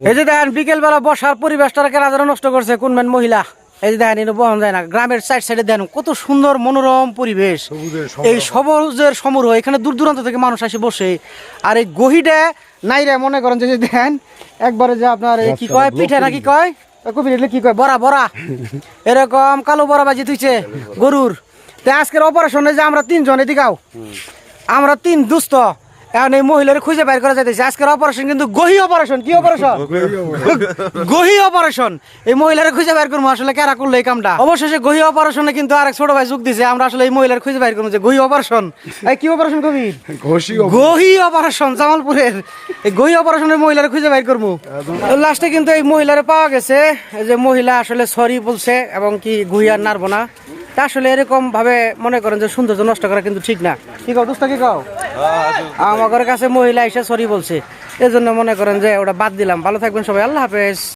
এই যে দেখেন বিকেল বেলা বসার পরিবেশটাকে রাজারা নষ্ট করছে কোন ম্যান মহিলা? এই যে দেখেন এটা বহন যায় না। গ্রামের সাইড সাইডে দেখেন কত সুন্দর মনোরম পরিবেশ। এই সবুজের সমারোহ এখানে দূর দূরান্ত থেকে মানুষ এসে বসে। আর এই গহিটা নাই রে মনে করেন যে দেখেন একবারে যে আপনার কি কয় পিঠে নাকি কয়? ওই কি কয়? বড়া বড়া। এরকম কালো বড়া বাজি তুইছে গরুর। তে আজকের অপারেশনে যে আমরা তিনজন এদিকাও আমরা তিন দুস্থ। এখন এই মহিলার খুঁজে বাইর করা যাইতেছে। আজকের অপারেশন কিন্তু গহি অপারেশন কি অপারেশন গহি অপারেশন এই মহিলার খুঁজে বাইর করব আসলে কারা করল এই কামটা? অবশেষে গহি অপারেশনে কিন্তু আরেক ছোট ভাই যোগ দিছে। আমরা আসলে এই মহিলার খুঁজে বাইর করব যে গহি অপারেশন এই কি অপারেশন কবি? গহি অপারেশন জামালপুরের। এই গহি অপারেশনের মহিলার খুঁজে বাইর করব। লাস্টে কিন্তু এই মহিলারে পাওয়া গেছে। যে মহিলা আসলে সরি বলছে এবং কি গহি আর নারবো না। তা আসলে এরকম ভাবে মনে করেন যে সৌন্দর্য নষ্ট করা কিন্তু ঠিক না। কি কও দোস্ত কি কও? আমার কাছে মহিলা এসে সরি বলছে। এজন্য মনে করেন যে ওটা বাদ দিলাম। ভালো থাকবেন সবাই। আল্লাহ হাফেজ।